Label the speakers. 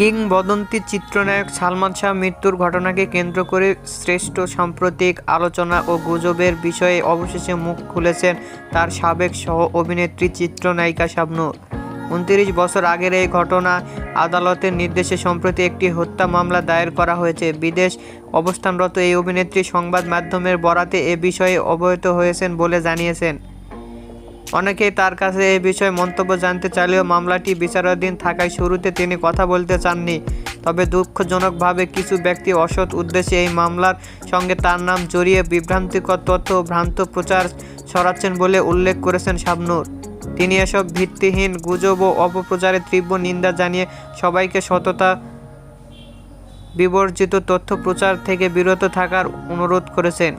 Speaker 1: কিংবদন্তি চিত্রনায়ক সালমান শাহ মৃত্যুর ঘটনাকে কেন্দ্র করে শ্রেষ্ঠ সাম্প্রতিক আলোচনা ও গুজবের বিষয়ে অবশেষে মুখ খুলেছেন তার সাবেক সহ অভিনেত্রী চিত্রনায়িকা শাবনূর। উনত্রিশ বছর আগের এই ঘটনা আদালতের নির্দেশে সম্প্রতি একটি হত্যা মামলা দায়ের করা হয়েছে। বিদেশ অবস্থানরত এই অভিনেত্রী সংবাদ মাধ্যমের বরাতে এ বিষয়ে অবহিত হয়েছেন বলে জানিয়েছেন। অনেকেই তার কাছে এই বিষয়ে মন্তব্য জানতে চাইলেও মামলাটি বিচারাধীন থাকায় শুরুতে তিনি কথা বলতে চাননি। তবে দুঃখজনকভাবে কিছু ব্যক্তি অসৎ উদ্দেশ্যে এই মামলার সঙ্গে তার নাম জড়িয়ে বিভ্রান্তিকর তথ্য ভ্রান্ত প্রচার ছড়াচ্ছেন বলে উল্লেখ করেছেন শাবনূর। তিনি এসব ভিত্তিহীন গুজব ও অপপ্রচারের তীব্র নিন্দা জানিয়ে সবাইকে সততা বিবর্জিত তথ্য প্রচার থেকে বিরত থাকার অনুরোধ করেছেন।